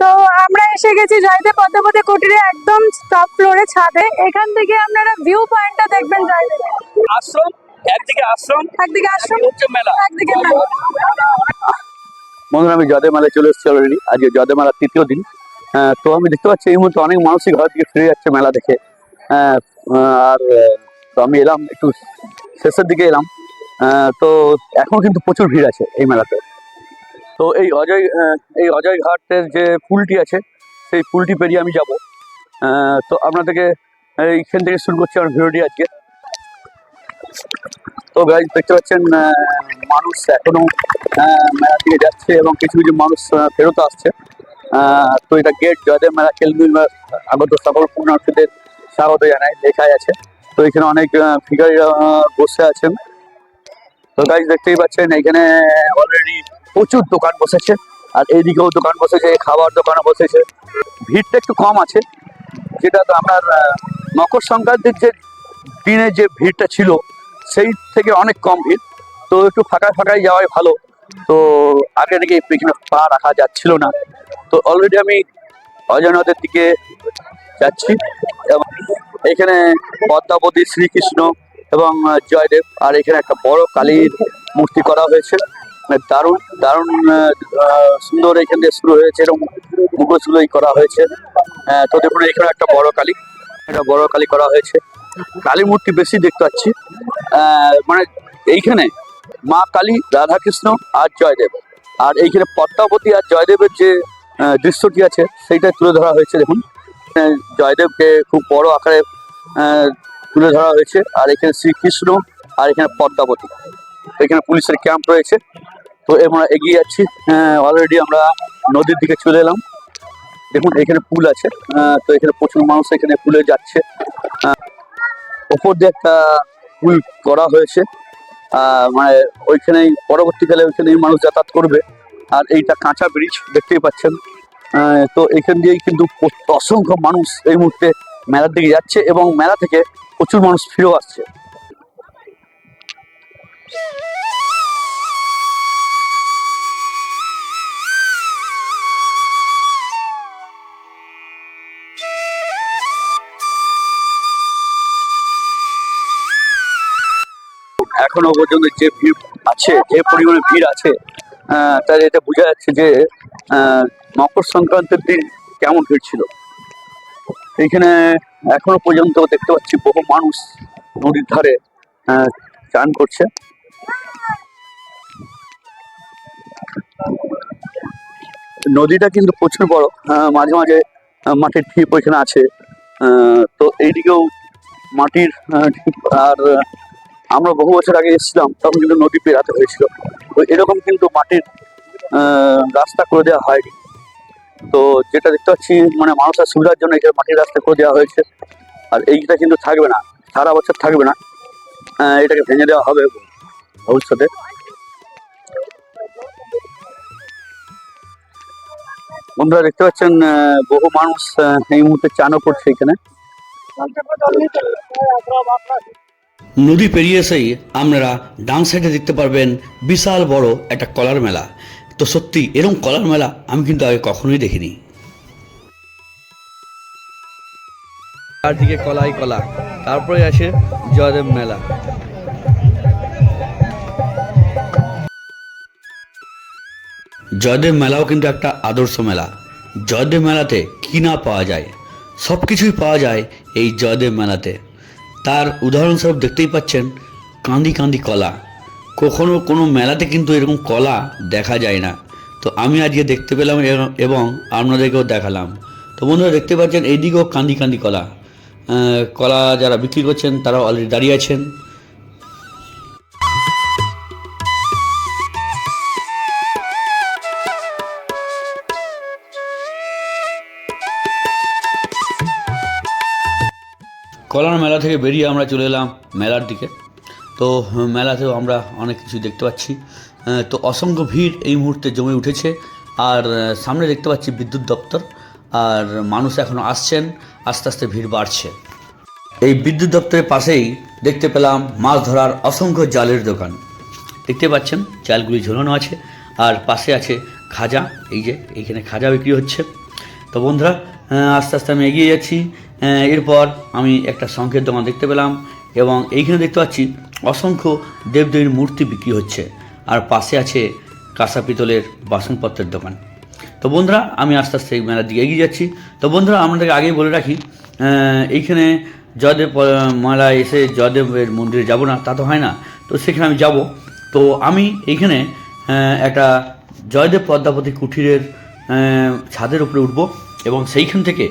তো আমরা এসে গেছি জয়দেব পদ্মাবতী কুটিরে একদম টপ ফ্লোরে ছাদে। এখান থেকে আপনারা ভিউ পয়েন্টটা দেখবেন জয়দেব। আশ্রম? একদিকে আশ্রম একদিকে আশ্রম হচ্ছে মেলা। একদিকে মেলা। বন্ধুরা আমি জয়দেব মেলায় চলে এসেছি অলরেডি আজকে জয়দেব মেলার তৃতীয় দিন। আহ, তো আমি দেখতে পাচ্ছি এই মুহূর্তে অনেক মানুষই ঘর থেকে ফিরে যাচ্ছে মেলা দেখে। আহ, আর তো আমি এলাম একটু শেষের দিকে এলাম। আহ, তো এখন কিন্তু প্রচুর ভিড় আছে এই মেলাতে। তো এই অজয় এই অজয় ঘাটের যে পুলটি আছে সেই পুলটি পেরিয়ে আমি যাব। তো আপনাদেরকে এইখান থেকে শুরু করছি আমার ভিডিওটি আজকে। তো গাইজ দেখতে পাচ্ছেন মানুষ এখনও আহ, মেলার দিকে যাচ্ছে এবং কিছু কিছু মানুষ ফেরত আসছে। তো এটা গেট জয়দেব মেলা কেলবিন আগত সকল পুণ্যার্থীদের স্বাগত জানায় লেখাই আছে। তো এখানে অনেক ফিগারিরা বসে আছেন। তো গাইজ দেখতেই পাচ্ছেন এখানে অলরেডি প্রচুর দোকান বসেছে, আর এইদিকেও দোকান বসেছে, খাবার দোকানও বসেছে। ভিড়টা একটু কম আছে, যেটা তো আপনার মকর সংক্রান্তির যে দিনে যে ভিড়টা ছিল, সেই থেকে অনেক কম ভিড়। তো একটু ফাঁকা ফাঁকাই যাওয়াই ভালো। তো আগে থেকে পিছনে পা রাখা যাচ্ছিল না। তো অলরেডি আমি অজয়নদের দিকে যাচ্ছি এবং এখানে পদ্মাবতী শ্রীকৃষ্ণ এবং জয়দেব, আর এখানে একটা বড় কালীর মূর্তি করা হয়েছে। দারুণ দারুণ সুন্দর এখান দিয়ে শুরু হয়েছে এরকম মুখোশগুলোই করা হয়েছে। তো দেখুন, এখানে একটা বড় কালী। একটা বড় কালী করা হয়েছে। কালী মূর্তি বেশি দেখতে পাচ্ছি। মানে এইখানে মা কালী, রাধাকৃষ্ণ আর জয়দেব। আর এইখানে পদ্মাবতী আর জয়দেবের যে দৃশ্যটি আছে সেইটা তুলে ধরা হয়েছে, দেখুন। জয়দেবকে খুব বড় আকারে তুলে ধরা হয়েছে। আর এখানে শ্রীকৃষ্ণ আর এখানে পদ্মাবতী। এখানে পুলিশের ক্যাম্প রয়েছে। তো আমরা এগিয়ে যাচ্ছি। অলরেডি আমরা নদীর দিকে চলে এলাম। দেখুন এখানে পুল আছে। আহ, তো এখানে প্রচুর মানুষ এখানে পুলে যাচ্ছে। আহ, ওপর দিয়ে একটা পুল করা হয়েছে। মানে ওইখানেই পরবর্তীকালে ওইখানেই মানুষ যাতায়াত করবে। আর এইটা কাঁচা ব্রিজ দেখতেই পাচ্ছেন। তো এখান দিয়েই কিন্তু অসংখ্য মানুষ এই মুহূর্তে মেলার দিকে যাচ্ছে এবং মেলা থেকে প্রচুর মানুষ ফিরেও আসছে। এখনও পর্যন্ত যে ভিড় আছে, যে পরিমাণে ভিড় আছে তার এটা বোঝা যাচ্ছে যে মকর সংক্রান্তির দিন কেমন ভিড় ছিল। এইখানে এখনও পর্যন্ত দেখতে পাচ্ছি বহু মানুষ নদীর ধারে চান করছে। নদীটা কিন্তু প্রচুর বড় মাঝে মাঝে মাটির ঢিপ ওইখানে আছে তো এইদিকেও মাটির ঢিপ আর আমরা বহু বছর আগে এসেছিলাম, তখন কিন্তু নদী পেরাতে হয়েছিল। তো এরকম কিন্তু মাটির রাস্তা করে দেওয়া হয়নি। তো যেটা দেখতে পাচ্ছি মানে মানুষের সুবিধার জন্য এখানে মাটির রাস্তা করে দেওয়া হয়েছে। আর এইটা কিন্তু থাকবে না, সারা বছর থাকবে না। এটাকে ভেঙে দেওয়া হবে ভবিষ্যতে। বন্ধুরা, দেখতে পাচ্ছেন বহু মানুষ এই মুহূর্তে চানও করছে এখানে। নদী পেরিয়ে এসেই আপনারা ডান সাইডে দেখতে পারবেন বিশাল বড় একটা কলার মেলা। তো সত্যি এরকম কলার মেলা আমি কিন্তু আগে কখনোই দেখিনি। চারদিকে কলাই কলা তারপরে আসে জয়দেব মেলা। জয়দেব মেলাও কিন্তু একটা আদর্শ মেলা। জয়দেব মেলাতে কি না পাওয়া যায়? সব কিছুই পাওয়া যায় এই জয়দেব মেলাতে। তার উদাহরণস্বরূপ দেখতেই পাচ্ছেন কাঁদি কাঁদি কলা। কখনো কোনো মেলাতে কিন্তু এরকম কলা দেখা যায় না। তো আমি আজকে দেখতে পেলাম এবং আপনাদেরকেও দেখালাম। তো বন্ধুরা দেখতে পাচ্ছেন, এইদিকেও কাঁদি কাঁদি কলা। কলা যারা বিক্রি করছেন তারা অলরেডি দাঁড়িয়ে আছেন। মেলা থেকে বেরিয়ে আমরা চলে এলাম মেলার দিকে। তো মেলাতেও আমরা অনেক কিছু দেখতে পাচ্ছি। আহ, তো অসংখ্য ভিড় এই মুহূর্তে জমে উঠেছে। আর সামনে দেখতে পাচ্ছি বিদ্যুৎ দপ্তর। আর মানুষ এখনও আসছেন আস্তে আস্তে ভিড় বাড়ছে। এই বিদ্যুৎ দপ্তরের পাশেই দেখতে পেলাম মাছ ধরার অসংখ্য জালের দোকান। দেখতে পাচ্ছেন জালগুলি ঝোলানো আছে। আর পাশে আছে খাজা। এই যে এইখানে খাজা বিক্রি হচ্ছে। তো বন্ধুরা আস্তে আস্তে আমি এগিয়ে যাচ্ছি। এরপর আমি একটা শঙ্খের দোকান দেখতে পেলাম এবং এইখানে দেখতে পাচ্ছি অসংখ্য দেবদেবীর মূর্তি বিক্রি হচ্ছে। আর পাশে আছে কাঁসা পিতলের বাসনপত্রের দোকান। তো বন্ধুরা, আমি আস্তে আস্তে এই মেলার দিকে এগিয়ে যাচ্ছি। তো বন্ধুরা, আপনাদেরকে আগেই বলে রাখি এইখানে জয়দেব মেলায় এসে জয়দেবের মন্দিরে যাব না, তা তো হয় না। তো সেখানে আমি যাব। তো আমি এইখানে একটা জয়দেব পদ্মাবতী কুঠিরের ছাদের উপরে উঠব এবং সেইখান থেকে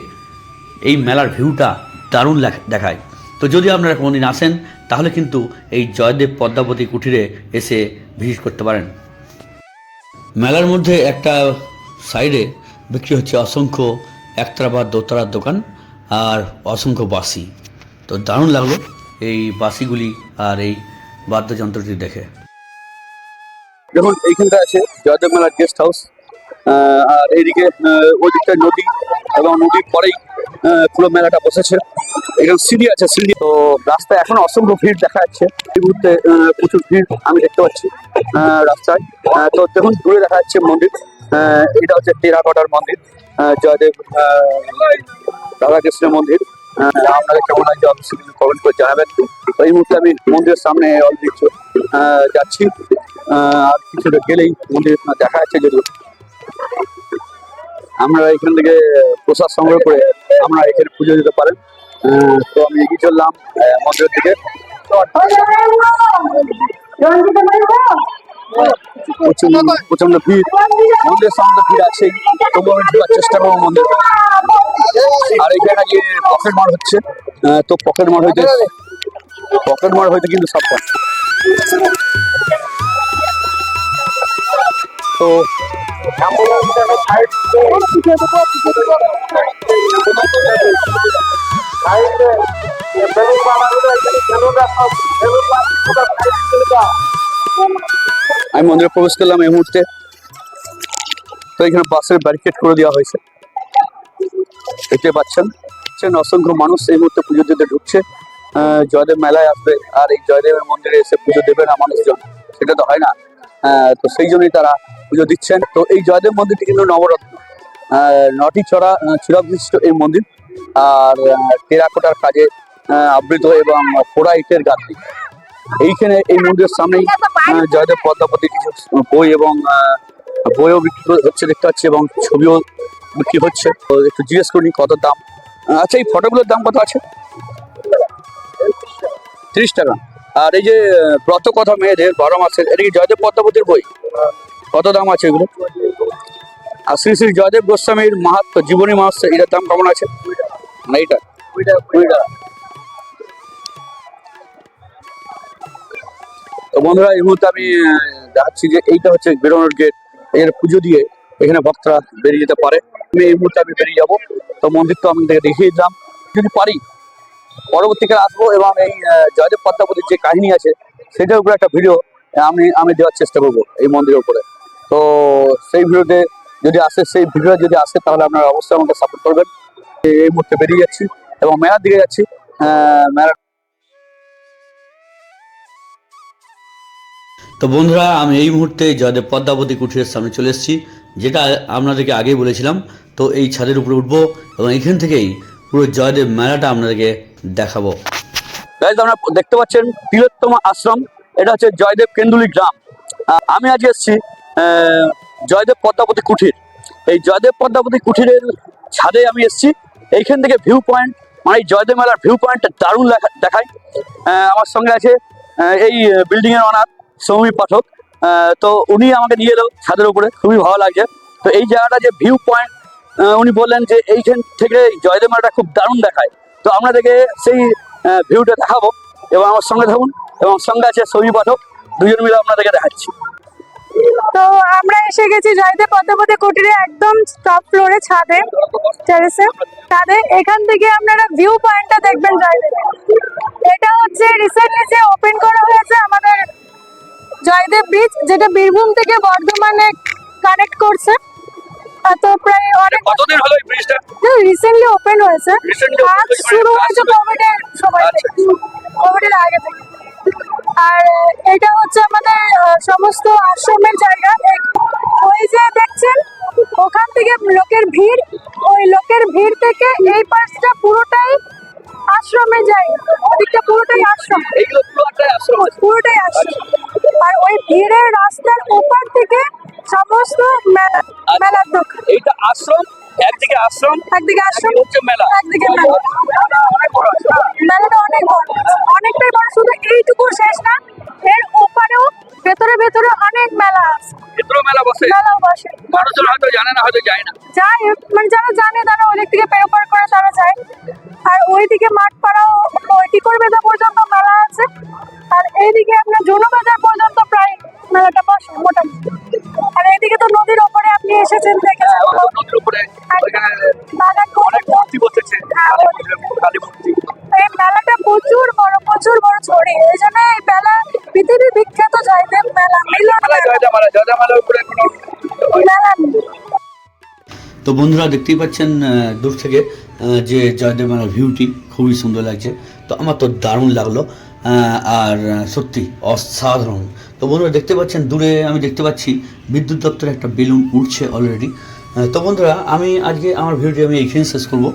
এই মেলার ভিউটা দারুণ দেখায়। তো যদি আপনারা কোনোদিন আসেন, তাহলে কিন্তু এই জয়দেব পদ্মাবতী কুটিরে এসে ভিজিট করতে পারেন। মেলার মধ্যে একটা সাইডে বিক্রি হচ্ছে অসংখ্য একতলা বা দোতলার দোকান আর অসংখ্য বাসি। তো দারুণ লাগল এই বাসিগুলি আর এই বাদ্যযন্ত্রটি দেখে। দেখুন এইখানটা আছে জয়দেব মেলার গেস্ট হাউস আর ওই দিকটায় নদী এবং নদীর পরেই পুরো মেলাটা বসেছে। এখানে সিঁড়ি আছে, সিঁড়ি। তো রাস্তায় এখন অসংখ্য ভিড় দেখা যাচ্ছে। এই মুহূর্তে প্রচুর ভিড় আমি দেখতে পাচ্ছি রাস্তায়। তো দেখুন, দূরে দেখা যাচ্ছে মন্দির। এটা হচ্ছে টেরাকটার মন্দির। জয়দেব রাধাকৃষ্ণের মন্দির। আপনাদের কেমন লাগছে অবশ্যই কমেন্ট করে জানাবেন। এই মুহূর্তে আমি মন্দিরের সামনে অলরেডি যাচ্ছি। আর কিছুটা গেলেই মন্দির দেখা যাচ্ছে যদি আমরা এখান থেকে প্রসাদ সংগ্রহ করে আমরা এখানে পুজো দিতে পারেন। তো আমি এগিয়ে চললাম মন্দিরের দিকে। প্রচণ্ড ভিড়, মন্দিরের সামনে ভিড় আছেই তবু আমি ঢোকার চেষ্টা করব মন্দির। আর এখানে গিয়ে পকেট মার হচ্ছে। তো পকেট মার হইতে পকেট মার হইতে কিন্তু সব তো আমি মন্দিরে প্রবেশ করলাম এই মুহূর্তে। তো এখানে বাসের ব্যারিকেড করে দেওয়া হয়েছে। দেখতে পাচ্ছেন অসংখ্য মানুষ এই মুহূর্তে পুজো দিতে ঢুকছে। জয়দেব মেলায় আসবে, আর এই জয়দেবের মন্দিরে এসে পুজো দেবে না মানুষজন সেটা তো হয় না। তো সেই জন্যই তারা পুজো দিচ্ছেন। তো এই জয়দেব মন্দিরটি কিন্তু নবরত্ন। আহ, নটি চড়া চূড়া বিশিষ্ট এই মন্দির। আর টেরাকোটার কাজে আবৃত এবং পোড়া ইটের গাঁথনি। এইখানে এই মন্দিরের সামনেই জয়দেব পদ্মাপতি কিছু বই এবং বইও বিক্রি হচ্ছে দেখতে পাচ্ছি এবং ছবিও বিক্রি হচ্ছে। তো একটু জিজ্ঞেস করি কত দাম। আচ্ছা এই ফটোগুলোর দাম কত আছে? তিরিশ টাকা। আর এই যে ব্রত কথা মেয়েদের, বারো মাসের, এটা কি জয়দেব পদ্মাবতীর বই? কত দাম আছে এগুলো? আর শ্রী শ্রী জয়দেব গোস্বামীর মাহাত্ম জীবনী মাহাত্ম এটার দাম কেমন আছে? না এইটা তো বন্ধুরা, এই মুহূর্তে আমি যাচ্ছি যে এইটা হচ্ছে বেরোনোর গেটের পুজো দিয়ে এখানে ভক্তরা বেরিয়ে যেতে পারে। আমি এই মুহূর্তে আমি বেরিয়ে যাব। তো মন্দির তো আমি দেখে দেখিয়ে দিলাম। যদি পারি পরবর্তীকালে আসব এবং এই জয়দেব পদ্মাবতীর যে কাহিনী আছে, সেটার উপরে একটা ভিডিও আমি আমি দেওয়ার চেষ্টা করব এই মন্দিরের উপরে। তো সেই ভিডিওতে যদি আসে, সেই ভিডিও যদি আসে, তাহলে আপনারা অবশ্যই আমাকে সাপোর্ট করবেন। এই- মুহূর্তে বেরিয়ে যাচ্ছি এবং মেলার দিকে যাচ্ছি। মেলা তো বন্ধুরা, আমি এই মুহূর্তে জয়দেব পদ্মাবতী কুঠিরের সামনে চলে এসেছি, যেটা আপনাদেরকে আগেই বলেছিলাম। তো এই ছাদের উপরে উঠবো এবং এখান থেকেই পুরো জয়দেব মেলাটা আপনাদেরকে দেখাবো। গাইজ আপনারা দেখতে পাচ্ছেন তিলোত্তমা আশ্রম। এটা হচ্ছে জয়দেব কেন্দুলি গ্রাম। আমি আজকে এসেছি জয়দেব পদ্মাবতী কুঠির। এই জয়দেব পদ্মাবতী কুঠিরের ছাদে আমি এসেছি। এইখান থেকে ভিউ পয়েন্ট মানে জয়দেব মেলার ভিউ পয়েন্টটা দারুণ দেখায়। আমার সঙ্গে আছে এই বিল্ডিং এর অনার সৌমি পাঠক। তো উনি আমাকে নিয়ে এলো ছাদের উপরে, খুবই ভালো লাগছে। তো এই জায়গাটা যে ভিউ পয়েন্ট উনি বললেন যে এইখান থেকে জয়দেব মেলাটা খুব দারুণ দেখায়। তো আপনাদেরকে সেই ভিউটা দেখাবো এবং আমার সঙ্গে থাকুন এবং সঙ্গে আছে ছবি পাঠক। দুজন মিলে আপনাদেরকে দেখাচ্ছি। তো আমরা এসে গেছি জয়দেব পদ্মাবতী কুটিরে একদম টপ ফ্লোরে ছাদে টেরেসে ছাদে এখান থেকে আপনারা ভিউ পয়েন্টটা দেখবেন জয়দেব। এটা হচ্ছে রিসেন্টলি যে ওপেন করা হয়েছে আমাদের জয়দেব ব্রিজ যেটা বীরভূম থেকে বর্ধমানে কানেক্ট করছে। তো প্রায় অনেক কতদিন হলো এই ব্রিজটা রিসেন্টলি ওপেন হয়েছে। কাজ শুরু কাজ হয়েছে শুরু- কোভিডের সময় আচ্ছা। থেকে। কোভিডের আগে থেকে। আর এটা হচ্ছে আমাদের সমস্ত আশ্রমের জায়গা। ওই যে দেখছেন ওখান থেকে লোকের ভিড় ওই লোকের ভিড় থেকে এই পাশটা পুরোটাই আশ্রমে যায় ওদিকটা পুরোটাই আশ্রম। পুরোটাই আশ্রম। আর ওই ভিড়ের রাস্তার ওপার থেকে সমস্ত মেলা মেলার দোকান। এইটা আশ্রম একদিকে আশ্রম একদিকে আশ্রম হচ্ছে মেলা। একদিকে মেলা। মেলাটা অনেক বড় অনেকটাই বড় শুধু এইটুকু শেষ না এর ওপারেও ভেতরে ভেতরে অনেক মেলা আছে। ভেতরেও মেলা বসে। মেলাও বসে। মানুষজন হয়তো জানে না হয়তো যায় না। যায় মানে যারা জানে তারা ওই দিক থেকে পেরোপার করে তারা যায়। আর ওইদিকে মাঠ পাড়াও টিকর বেদা পর্যন্ত মেলা আছে। আর এইদিকে আপনার জুনো বাজার পর্যন্ত প্রায় মেলাটা তো বন্ধুরা দেখতেই পাচ্ছেন দূর থেকে যে জয়দেব মেলার ভিউটি খুবই সুন্দর লাগছে। তো আমার তো দারুণ লাগল আর সত্যি অসাধারণ। তো বন্ধুরা দেখতে পাচ্ছেন, দূরে আমি দেখতে পাচ্ছি, বিদ্যুৎ দপ্তরে একটা বেলুন উঠছে অলরেডি তো বন্ধুরা, আমি আজকে আমার ভিডিওটি আমি এইখানে শেষ করব।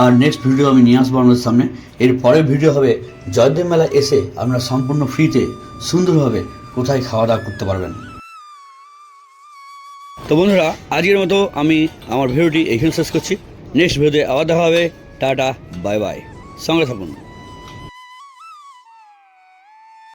আর নেক্সট ভিডিও আমি নিয়ে আসব আপনাদের সামনে। এর পরের ভিডিও হবে, জয়দেব মেলা এসে আপনারা সম্পূর্ণ ফ্রিতে সুন্দরভাবে কোথায় খাওয়া দাওয়া করতে পারবেন। তো বন্ধুরা, আজকের মতো আমি আমার ভিডিওটি এখানে শেষ করছি। নেক্সট ভিডিওতে আবার দেখা হবে। Tata, bye bye. সঙ্গে থাকুন।